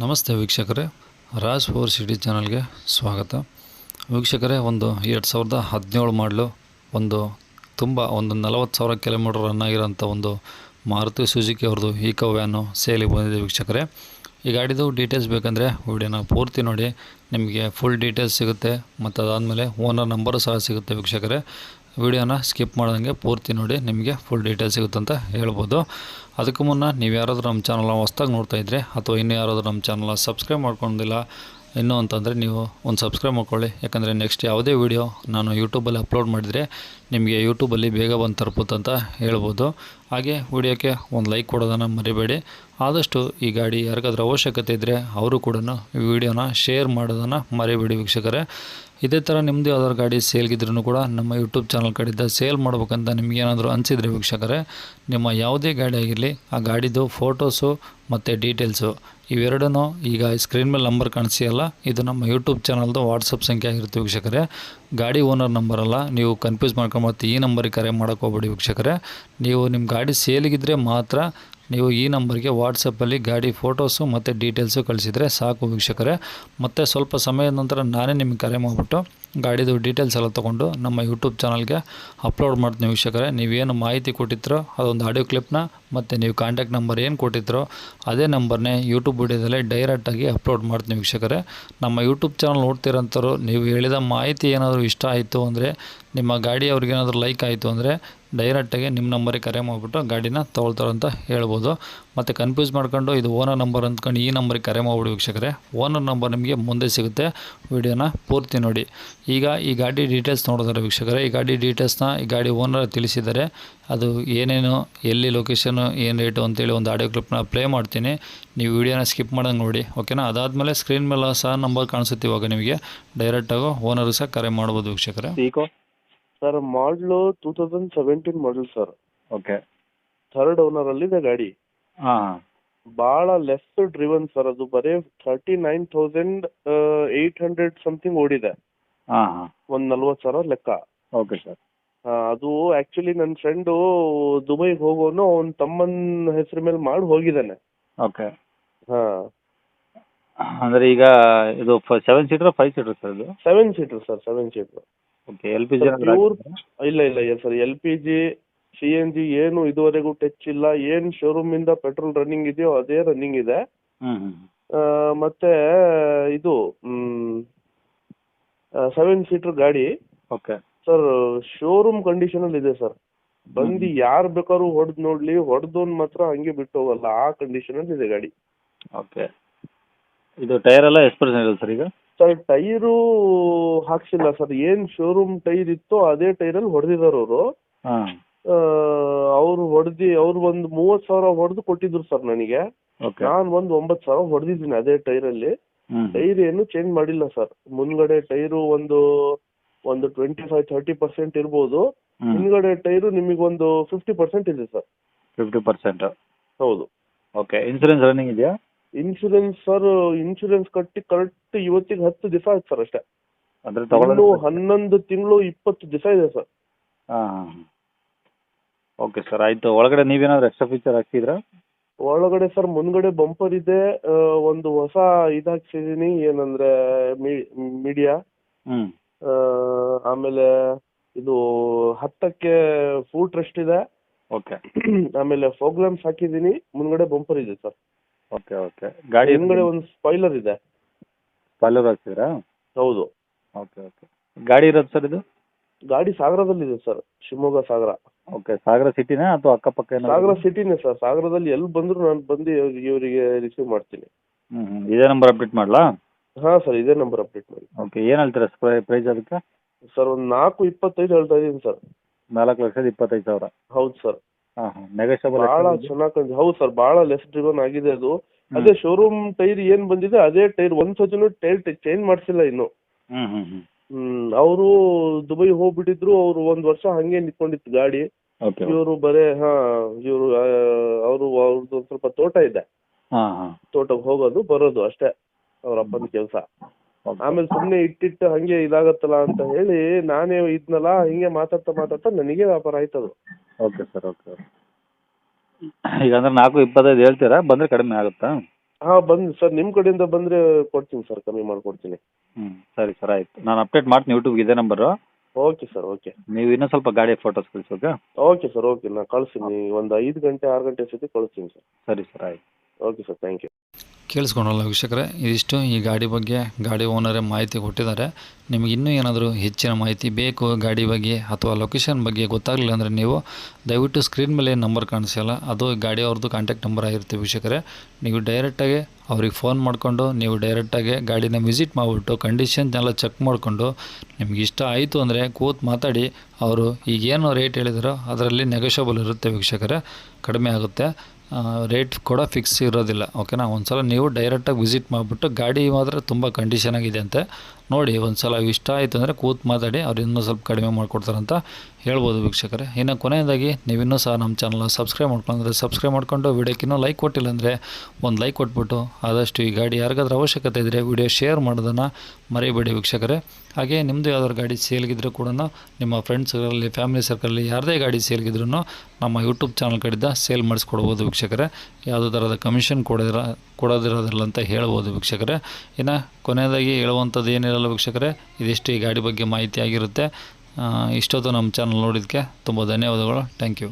ನಮಸ್ತೆ ವೀಕ್ಷಕರೇ, Raj four city ಚಾನಲ್ಗೆ ಸ್ವಾಗತ. ವೀಕ್ಷಕರೇ, ಒಂದು ಎರಡು ಸಾವಿರದ ಹದಿನೇಳು ಮಾಡಲು ಒಂದು ತುಂಬ ಒಂದು ನಲವತ್ತು ಸಾವಿರ ಕಿಲೋಮೀಟರ್ ರನ್ ಆಗಿರೋಂಥ ಒಂದು ಮಾರುತಿ ಸುಜುಕಿ ಅವ್ರದ್ದು ಈಕೋ ವ್ಯಾನು ಸೇಲಿಗೆ ಬಂದಿದೆ ವೀಕ್ಷಕರೇ. ಈ ಗಾಡಿದು ಡೀಟೇಲ್ಸ್ ಬೇಕಂದರೆ ವಿಡಿಯೋನ ಪೂರ್ತಿ ನೋಡಿ, ನಿಮಗೆ ಫುಲ್ ಡೀಟೇಲ್ಸ್ ಸಿಗುತ್ತೆ ಮತ್ತು ಅದಾದಮೇಲೆ ಓನರ್ ನಂಬರು ಸಹ ಸಿಗುತ್ತೆ ವೀಕ್ಷಕರೇ. ವಿಡಿಯೋನ ಸ್ಕಿಪ್ ಮಾಡಿದಂಗೆ ಪೂರ್ತಿ ನೋಡಿ, ನಿಮಗೆ ಫುಲ್ ಡೀಟೇಲ್ ಸಿಗುತ್ತೆ ಅಂತ ಹೇಳ್ಬೋದು. ಅದಕ್ಕೂ ಮುನ್ನ ನೀವು ಯಾರಾದರೂ ನಮ್ಮ ಚಾನಲ್ನ ಹೊಸ್ದಾಗಿ ನೋಡ್ತಾ ಇದ್ದರೆ ಅಥವಾ ಇನ್ನೂ ಯಾರಾದರೂ ನಮ್ಮ ಚಾನಲ್ನ ಸಬ್ಸ್ಕ್ರೈಬ್ ಮಾಡ್ಕೊಂಡಿಲ್ಲ ಇನ್ನು ಅಂತಂದರೆ ನೀವು ಒಂದು ಸಬ್ಸ್ಕ್ರೈಬ್ ಮಾಡ್ಕೊಳ್ಳಿ. ಯಾಕಂದರೆ ನೆಕ್ಸ್ಟ್ ಯಾವುದೇ ವಿಡಿಯೋ ನಾನು ಯೂಟ್ಯೂಬಲ್ಲಿ ಅಪ್ಲೋಡ್ ಮಾಡಿದರೆ ನಿಮಗೆ ಯೂಟ್ಯೂಬಲ್ಲಿ ಬೇಗ ಬಂದು ತಲುಪುತ್ತೆ ಹೇಳ್ಬೋದು. ಹಾಗೆ ವಿಡಿಯೋಕ್ಕೆ ಒಂದು ಲೈಕ್ ಕೊಡೋದನ್ನು ಮರಿಬೇಡಿ. ಆದಷ್ಟು ಈ ಗಾಡಿ ಯಾರಿಗಾದ್ರೂ ಅವಶ್ಯಕತೆ ಇದ್ದರೆ ಅವರು ಕೂಡ ಈ ವಿಡಿಯೋನ ಶೇರ್ ಮಾಡೋದನ್ನು ಮರಿಬೇಡಿ ವೀಕ್ಷಕರೇ. ಇದೇ ಥರ ನಿಮ್ಮದು ಯಾವ್ದಾದ್ರು ಗಾಡಿ ಸೇಲ್ಗಿದ್ರೂ ಕೂಡ ನಮ್ಮ ಯೂಟ್ಯೂಬ್ ಚಾನಲ್ ಕಡೆಯಿಂದ ಸೇಲ್ ಮಾಡ್ಬೇಕಂತ ನಿಮಗೇನಾದರೂ ಅನಿಸಿದ್ರೆ ವೀಕ್ಷಕರೇ, ನಿಮ್ಮ ಯಾವುದೇ ಗಾಡಿ ಆಗಿರಲಿ, ಆ ಗಾಡಿದು ಫೋಟೋಸು ಮತ್ತು ಡೀಟೇಲ್ಸು ಇವೆರಡೂ ಈಗ ಸ್ಕ್ರೀನ್ ಮೇಲೆ ನಂಬರ್ ಕಾಣಿಸಿಯಲ್ಲ ಇದು ನಮ್ಮ ಯೂಟ್ಯೂಬ್ ಚಾನಲ್ದು ವಾಟ್ಸಪ್ ಸಂಖ್ಯೆ ಆಗಿರುತ್ತೆ ವೀಕ್ಷಕರೇ. ಗಾಡಿ ಓನರ್ ನಂಬರ್ ಅಲ್ಲ, ನೀವು ಕನ್ಫ್ಯೂಸ್ ಮಾಡ್ಕೊಂಬತ್ತು ಈ ನಂಬರಿಗೆ ಕರೆ ಮಾಡೋಕೆ ಹೋಗ್ಬೇಡಿ ವೀಕ್ಷಕರೇ. ನೀವು ನಿಮ್ಮ ಗಾಡಿ ಸೇಲಿಗಿದ್ರೆ ಮಾತ್ರ ನೀವು ಈ ನಂಬರ್ಗೆ ವಾಟ್ಸಪ್ಪಲ್ಲಿ ಗಾಡಿ ಫೋಟೋಸು ಮತ್ತು ಡೀಟೇಲ್ಸು ಕಳಿಸಿದರೆ ಸಾಕು ವೀಕ್ಷಕರೇ. ಮತ್ತು ಸ್ವಲ್ಪ ಸಮಯದ ನಂತರ ನಾನೇ ನಿಮಗೆ ಕರೆ ಮಾಡಿಬಿಟ್ಟು ಗಾಡಿದು ಡೀಟೇಲ್ಸ್ ಎಲ್ಲ ತೊಗೊಂಡು ನಮ್ಮ ಯೂಟ್ಯೂಬ್ ಚಾನಲ್ಗೆ ಅಪ್ಲೋಡ್ ಮಾಡ್ತೀನಿ ವೀಕ್ಷಕರೇ. ನೀವೇನು ಮಾಹಿತಿ ಕೊಟ್ಟಿದ್ರೋ ಅದೊಂದು ಆಡಿಯೋ ಕ್ಲಿಪ್ನ ಮತ್ತು ನೀವು ಕಾಂಟ್ಯಾಕ್ಟ್ ನಂಬರ್ ಏನು ಕೊಟ್ಟಿದ್ರೋ ಅದೇ ನಂಬರ್ನೇ ಯೂಟ್ಯೂಬ್ ವಿಡಿಯೋದಲ್ಲೇ ಡೈರೆಕ್ಟಾಗಿ ಅಪ್ಲೋಡ್ ಮಾಡ್ತೀನಿ ವೀಕ್ಷಕರೇ. ನಮ್ಮ ಯೂಟ್ಯೂಬ್ ಚಾನಲ್ ನೋಡ್ತಿರೋಂಥವ್ರು, ನೀವು ಹೇಳಿದ ಮಾಹಿತಿ ಏನಾದರೂ ಇಷ್ಟ ಆಯಿತು ಅಂದರೆ, ನಿಮ್ಮ ಗಾಡಿ ಅವ್ರಿಗೇನಾದರೂ ಲೈಕ್ ಆಯಿತು ಅಂದರೆ ಡೈರೆಕ್ಟಾಗಿ ನಿಮ್ಮ ನಂಬರಿಗೆ ಕರೆ ಮಾಡಿಬಿಟ್ಟು ಗಾಡಿನ ತೊಗೊಳ್ತಾರೆ ಅಂತ ಹೇಳ್ಬೋದು. ಮತ್ತು ಕನ್ಫ್ಯೂಸ್ ಮಾಡ್ಕೊಂಡು ಇದು ಓನರ್ ನಂಬರ್ ಅಂದ್ಕೊಂಡು ಈ ನಂಬರಿಗೆ ಕರೆ ಮಾಡಿಬಿಡಿ ವೀಕ್ಷಕರೇ. ಓನರ್ ನಂಬರ್ ನಿಮಗೆ ಮುಂದೆ ಸಿಗುತ್ತೆ. ವಿಡಿಯೋನ ಪೂರ್ತಿ ನೋಡಿ. ಈಗ ಈ ಗಾಡಿ ಡೀಟೇಲ್ಸ್ ನೋಡಿದ್ರೆ ವೀಕ್ಷಕರೇ, ಈ ಗಾಡಿ ಡೀಟೇಲ್ಸ್ನ ಈ ಗಾಡಿ ಓನರ್ ತಿಳಿಸಿದ್ದಾರೆ. ಅದು ಏನೇನು ಎಲ್ಲಿ ಲೊಕೇಶನು ಏನು ರೇಟು ಅಂತೇಳಿ ಒಂದು ಆಡಿಯೋ ಕ್ಲಿಪ್ನ ಪ್ಲೇ ಮಾಡ್ತೀನಿ. ನೀವು ವಿಡಿಯೋನ ಸ್ಕಿಪ್ ಮಾಡೋಂಗೆ ನೋಡಿ ಓಕೆನಾ ಅದಾದಮೇಲೆ ಸ್ಕ್ರೀನ್ ಮೇಲೆ ಸಹ ನಂಬರ್ ಕಾಣಿಸುತ್ತೆ ಇವಾಗ ನಿಮಗೆ. ಡೈರೆಕ್ಟಾಗಿ ಓನರ್ ಸಹ ಕರೆ ಮಾಡ್ಬೋದು ವೀಕ್ಷಕರೇ. ಈಕೋ ಸರ್ ಮಾಡಲು two thousand seventeen model sir okay third owner ಅಲ್ಲಿದೆ ಗಾಡಿ. ಹಾಂ. ಬಹಳ ಲೆಸ್ ಡ್ರಿವನ್ ಸರ್ ಅದು ಬರೀ thirty nine thousand eight hundred something ಓಡಿದೆ. ಹಾಂ ಹಾಂ. ಒಂದ್ ನಲ್ವತ್ತು ಸಾವಿರ ಲೆಕ್ಕ. ಓಕೆ ಸರ್ ಅದು ಆಕ್ಚುಲಿ ನನ್ನ ಫ್ರೆಂಡು ದುಬೈಗೆ ಹೋಗೋನು ಅವನ ತಮ್ಮನ ಹೆಸರು ಮೇಲೆ ಮಾಡಿ ಹೋಗಿದ್ದಾನೆ. ಓಕೆ ಹಾ. ಅಂದರೆ ಈಗ ಇದು seven seater five seater sir ಇದು? Seven seater sir seven seater okay L P G ಇಲ್ಲ ಇಲ್ಲ sir L P G C N G ಏನು ಇದುವರೆಗೂ ಟಚ್ ಇಲ್ಲ. ಏನ್ ಶೋರೂಮ್ ಇಂದ ಪೆಟ್ರೋಲ್ ರನ್ನಿಂಗ್ ಇದೆಯೋ ಅದೇ ರನ್ನಿಂಗ್ ಇದೆ. ಆ, ಮತ್ತೆ ಇದು ಸೆವೆನ್ ಸೀಟರ್ ಗಾಡಿ. ಓಕೆ ಸರ್ ಶೋರೂಮ್ ಕಂಡೀಷನ್ ಅಲ್ಲಿ ಇದೆ ಸರ್ ಬಂದಿ ಯಾರು ಬೇಕಾದ್ರೂ ಹೊಡೆದ್ ನೋಡ್ಲಿ ಹೊಡೆದೋನ್ ಮಾತ್ರ ಹಂಗೆ ಬಿಟ್ಟು ಹೋಗಲ್ಲ ಆ ಕಂಡೀಷನ್ ಅಲ್ಲಿ ಇದೆ ಗಾಡಿ. ಓಕೆ. ಇದು ಟೈರ್ ಎಲ್ಲ ಎಷ್ಟು ಪರ್ಸೆಂಟ್ ಇದೆ ಸರ್ ಈಗ? ಸರ್ ಟೈರು ಹಾಕ್ಸಿಲ್ಲ ಸರ್ ಏನ್ ಶೋರೂಮ್ ಟೈರ್ ಇತ್ತೋ ಅದೇ ಟೈರಲ್ಲಿ ಹೊಡೆದಿದ್ದಾರೆ ಅವರು. ಹಾಂ. ಅವ್ರು ಹೊಡೆದಿ ಅವ್ರು ಒಂದು ಮೂವತ್ ಸಾವಿರ ಹೊಡೆದು ಕೊಟ್ಟಿದ್ರು ಸರ್ ನನಗೆ. ಓಕೆ. ನಾನ್ ಒಂದ್ ಒಂಬತ್ ಸಾವಿರ ಹೊಡೆದಿದ್ದೀನಿ ಅದೇ ಟೈರಲ್ಲಿ. ಅಲ್ಲಿ ಟೈರ್ ಏನು ಚೇಂಜ್ ಮಾಡಿಲ್ಲ ಸರ್ ಮುಂದ್ಗಡೆ ಟೈರು ಒಂದು ಒಂದು ಟ್ವೆಂಟಿ ಫೈವ್ ತರ್ಟಿ ಪರ್ಸೆಂಟ್ ಇರ್ಬೋದು ಹಿಂದ್ಗಡೆ ಟೈರ್ ಟೈರು ಒಂದು ಫಿಫ್ಟಿ ಪರ್ಸೆಂಟ್ ಇದೆ ಸರ್. ಫಿಫ್ಟಿ ಪರ್ಸೆಂಟ್ ಹೌದು. ಓಕೆ ಇನ್ಸೂರೆನ್ಸ್ ರನ್ನಿಂಗ್ ಇದೆಯಾ? ಇನ್ಶೂರೆನ್ಸ್ ಸರ್ ಇನ್ಶೂರೆನ್ಸ್ ಕಟ್ಟಿ ಕರೆಕ್ಟ್ ಇವತ್ತಿಗೆ ಹತ್ತು ದಿವಸ ಆಯ್ತು ಸರ್ ಅಷ್ಟೇ. ಅಂದ್ರೆ ಇನ್ನು ಹನ್ನೊಂದು ತಿಂಗಳು ಇಪ್ಪತ್ತು ದಿವಸ ಇದೆ ಸರ್. ಹಾಂ ಓಕೆ ಸರ್ ಆಯ್ತು. ಒಳಗಡೆ ನೀವೇನಾದ್ರು ಎಕ್ಸ್ಟ್ರಾ ಫೀಚರ್ ಹಾಕ್ತಿದ್ರಾ ಒಳಗಡೆ ಸರ್ ಮುಂದ್ಗಡೆ ಬಂಪರ್ ಇದೆ. ಆ, ಒಂದು ಹೊಸ ಇದು ಹಾಕ್ಸಿದೀನಿ ಏನಂದ್ರೆ ಮೀಡಿಯಾ. ಹ್ಞೂ ಆಮೇಲೆ ಇದು ಹತ್ತಕ್ಕೆ ಫೂಟ್ ರೆಸ್ಟ್ ಇದೆ. ಓಕೆ. ಆಮೇಲೆ ಲ್ಯಾಂಪ್ಸ್ ಹಾಕಿದೀನಿ ಮುಂದ್ಗಡೆ ಬಂಪರ್ ಇದೆ ಸರ್. Okay okay. ಗಾಡಿ ಹಿಂದ್ಗಡೆ ಒಂದು ಸ್ಪಾಯ್ಲರ್ ಇದೆ. ಸ್ಪಾಯ್ಲರ್ ಹಾಕ್ತೀರಾ ಹೌದು. Okay okay. ಗಾಡಿ ಇರೋದು ಸರ್ ಇದು? ಗಾಡಿ ಸಾಗರದಲ್ಲಿದೆ ಸರ್ ಶಿವಮೊಗ್ಗ ಸಾಗರ. ಓಕೆ ಸಾಗರ ಸಿಟಿನೇ ಅಥವಾ ಅಕ್ಕಪಕ್ಕ ಸಾಗರ ಸಿಟಿನೇ ಸರ್ ಸಾಗರದಲ್ಲಿ ಎಲ್ಲಿ ಬಂದ್ರು ನಾನು ಬಂದು ಇವರಿಗೆ ರಿಸೀವ್ ಮಾಡ್ತೀನಿ. ಹ್ಞೂ ಇದೇ ನಂಬರ್ ಅಪ್ಡೇಟ್ ಮಾಡಲಾ? ಹಾ ಸರ್ ಇದೇ ನಂಬರ್ ಅಪ್ಡೇಟ್ ಮಾಡಿ. ಓಕೆ ಏನು ಹೇಳ್ತೀರಾ ಪ್ರೈಸ್ ಅದಕ್ಕೆ? ಸರ್ ಒಂದು ನಾಲ್ಕು ಇಪ್ಪತ್ತೈದು ಹೇಳ್ತಾ ಇದ್ದೀನಿ ಸರ್ ನಾಲ್ಕು ಲಕ್ಷದ ಇಪ್ಪತ್ತೈದು ಸಾವಿರ. ಹೌದು ಸರ್ ಹಾಂ ಹಾಂ ನೆಗೋಷಿಯಬಲ್ ಬಹಳ ಚೆನ್ನಾಗಿ ಹೌದು ಸರ್ ಬಹಳ ಲೆಸ್ ಡ್ರಿವನ್ ಆಗಿದೆ ಅದು. ಅದೇ ಶೋರೂಮ್ ಟೈರ್ ಏನ್ ಬಂದಿದೆ ಅದೇ ಟೈರ್ ಒಂದ್ ಸತಿನೂ ಟೈರ್ ಚೇಂಜ್ ಮಾಡ್ಸಿಲ್ಲ ಇನ್ನು. ಹ್ಮ್ ಅವರು ದುಬೈ ಹೋಗ್ಬಿಟ್ಟಿದ್ರು ಅವ್ರು ಒಂದ್ ವರ್ಷ ಹಂಗೆ ನಿಂತ್ಕೊಂಡಿತ್ತು ಗಾಡಿ. ಓಕೆ ಇವರು ಬರೇ ಹಾ ಇವರು ಅವರು ಅವ್ರದ್ದು ಒಂದ್ ಸ್ವಲ್ಪ ತೋಟ ಇದೆ. ಹಾಂ ಹಾಂ. ತೋಟಕ್ಕೆ ಹೋಗೋದು ಬರೋದು ಅಷ್ಟೇ. ಅವ್ರ ಅಪ್ಪನ ಕೆಲಸ. ಆಮೇಲೆ ಸುಮ್ನೆ ಇಟ್ಟಿಟ್ಟು ಹಂಗೆ ಇದಾಗತ್ತಲ್ಲ ಅಂತ ಹೇಳಿ ನಾನೇ ಇದ್ನಲ್ಲ ಹಿಂಗೆ ಮಾತಾಡ್ತಾ ಮಾತಾಡ್ತಾ ನನಗೆ ವ್ಯಾಪಾರ ಆಯ್ತದು. ಓಕೆ ಸರ್ ಓಕೆ ಈಗ ಅಂದ್ರೆ ನಾಲ್ಕು ಇಪ್ಪತ್ತೈದು ಹೇಳ್ತೀರಾ? ಬಂದ್ರೆ ಕಡಿಮೆ ಆಗುತ್ತಾ? ಹಾ ಬಂದ್ ಸರ್ ನಿಮ್ ಕಡೆಯಿಂದ ಬಂದ್ರೆ ಕೊಡ್ತೀನಿ ಸರ್ ಕಮ್ಮಿ ಮಾಡ್ಕೊಡ್ತೀನಿ. ಹ್ಞೂ ಸರಿ ಸರ್ ಆಯ್ತು. ನಾನು ಅಪ್ಡೇಟ್ ಮಾಡ್ತೀನಿ ಯೂಟ್ಯೂಬ್ ಇದೇ ನಂಬರ್. Okay sir okay. ನೀವು ಇನ್ನೂ ಸ್ವಲ್ಪ ಗಾಡಿ ಫೋಟೋಸ್ ಕಳಿಸಿ ಓಕೆ? Okay sir okay. ನಾನು ಕಳಿಸ್ತೀನಿ. ಒಂದು ಐದು ಗಂಟೆ ಆರು ಗಂಟೆ ಸತಿ ಕಳಿಸ್ತೀನಿ ಸರ್. ಸರಿ ಸರ್ ಆಯ್ತು. ಓಕೆ ಸರ್ ಥ್ಯಾಂಕ್ ಯು ಕೇಳಿಸ್ಕೊಂಡಲ್ಲ ವೀಕ್ಷಕರೇ, ಇದಿಷ್ಟು ಈ ಗಾಡಿ ಬಗ್ಗೆ ಗಾಡಿ ಓನರೇ ಮಾಹಿತಿ ಕೊಟ್ಟಿದ್ದಾರೆ. ನಿಮಗೆ ಇನ್ನೂ ಏನಾದರೂ ಹೆಚ್ಚಿನ ಮಾಹಿತಿ ಬೇಕು ಗಾಡಿ ಬಗ್ಗೆ ಅಥವಾ ಲೊಕೇಶನ್ ಬಗ್ಗೆ ಗೊತ್ತಾಗಲಿಲ್ಲ ಅಂದರೆ ನೀವು ದಯವಿಟ್ಟು ಸ್ಕ್ರೀನ್ ಮೇಲೆ ನಂಬರ್ ಕಾಣಿಸಲ್ಲ ಅದು ಗಾಡಿ ಅವ್ರದ್ದು ಕಾಂಟ್ಯಾಕ್ಟ್ ನಂಬರ್ ಆಗಿರುತ್ತೆ ವೀಕ್ಷಕರೇ. ನೀವು ಡೈರೆಕ್ಟಾಗಿ ಅವ್ರಿಗೆ ಫೋನ್ ಮಾಡಿಕೊಂಡು, ನೀವು ಡೈರೆಕ್ಟಾಗಿ ಗಾಡಿನ ವಿಸಿಟ್ ಮಾಡಿಬಿಟ್ಟು ಕಂಡೀಷನ್ ಎಲ್ಲ ಚೆಕ್ ಮಾಡಿಕೊಂಡು, ನಿಮ್ಗೆ ಇಷ್ಟ ಆಯಿತು ಅಂದರೆ ಕೂತ್ ಮಾತಾಡಿ, ಅವರು ಈಗೇನು ರೇಟ್ ಹೇಳಿದರೋ ಅದರಲ್ಲಿ ನೆಗೋಷಿಯಬಲ್ ಇರುತ್ತೆ ವೀಕ್ಷಕರೇ. ಕಡಿಮೆ ಆಗುತ್ತೆ. ರೇಟ್ ಕೂಡ ಫಿಕ್ಸ್ ಇರೋದಿಲ್ಲ. ಓಕೆನಾ ಒಂದು ಸಲ ನೀವು ಡೈರೆಕ್ಟಾಗಿ ವಿಸಿಟ್ ಮಾಡಿಬಿಟ್ಟು ಗಾಡಿ ಮಾತ್ರ ತುಂಬ ಕಂಡೀಷನಾಗಿದೆ ಅಂತೆ. ನೋಡಿ ಒಂದು ಸಲ ಇಷ್ಟ ಆಯಿತು ಅಂದರೆ ಕೂತ್ ಮಾತಾಡಿ, ಅವ್ರು ಇನ್ನೂ ಸ್ವಲ್ಪ ಕಡಿಮೆ ಮಾಡಿಕೊಡ್ತಾರಂತ ಹೇಳ್ಬೋದು ವೀಕ್ಷಕರೇ. ಇನ್ನು ಕೊನೆಯದಾಗಿ, ನೀವಿನ್ನೂ ಸಹ ನಮ್ಮ ಚಾನಲ್ನ ಸಬ್ಸ್ಕ್ರೈಬ್ ಮಾಡ್ಕೊಂಡ್ರೆ ಸಬ್ಸ್ಕ್ರೈಬ್ ಮಾಡ್ಕೊಂಡು ವಿಡಿಯೋಕ್ಕಿನ್ನೂ ಲೈಕ್ ಕೊಟ್ಟಿಲ್ಲ ಅಂದರೆ ಒಂದು ಲೈಕ್ ಕೊಟ್ಬಿಟ್ಟು, ಆದಷ್ಟು ಈ ಗಾಡಿ ಯಾರಿಗಾದ್ರೂ ಅವಶ್ಯಕತೆ ಇದ್ದರೆ ವಿಡಿಯೋ ಶೇರ್ ಮಾಡೋದನ್ನು ಮರೆಯಬೇಡಿ ವೀಕ್ಷಕರೇ. ಹಾಗೆ ನಿಮ್ಮದು ಯಾವ್ದಾದ್ರು ಗಾಡಿ ಸೇಲ್ಗಿದ್ರೂ ಕೂಡ ನಿಮ್ಮ ಫ್ರೆಂಡ್ಸ್ಗಳಲ್ಲಿ ಫ್ಯಾಮಿಲಿ ಸರ್ಕಲಲ್ಲಿ ಯಾರದೇ ಗಾಡಿ ಸೇಲ್ಗಿದ್ರೂ ನಮ್ಮ ಯೂಟ್ಯೂಬ್ ಚಾನಲ್ ಕಡಿದ ಸೇಲ್ ಮಾಡಿಸ್ಕೊಡ್ಬೋದು ವೀಕ್ಷಕರೇ. ಯಾವುದೇ ಥರದ ಕಮಿಷನ್ ಕೊಡೋದಿರ ಕೊಡೋದಿರೋದಿಲ್ಲ ಅಂತ ಹೇಳ್ಬೋದು ವೀಕ್ಷಕರೇ. ಇನ್ನು ಕೊನೆಯದಾಗಿ ಹೇಳುವಂಥದ್ದು ಏನಿರಲ್ಲ ವೀಕ್ಷಕರೇ, ಇದಿಷ್ಟು ಈ ಗಾಡಿ ಬಗ್ಗೆ ಮಾಹಿತಿ ಆಗಿರುತ್ತೆ. ಇಷ್ಟೊತ್ತು ನಮ್ಮ ಚಾನಲ್ ನೋಡಿದ್ದಕ್ಕೆ ತುಂಬ ಧನ್ಯವಾದಗಳು. Thank you.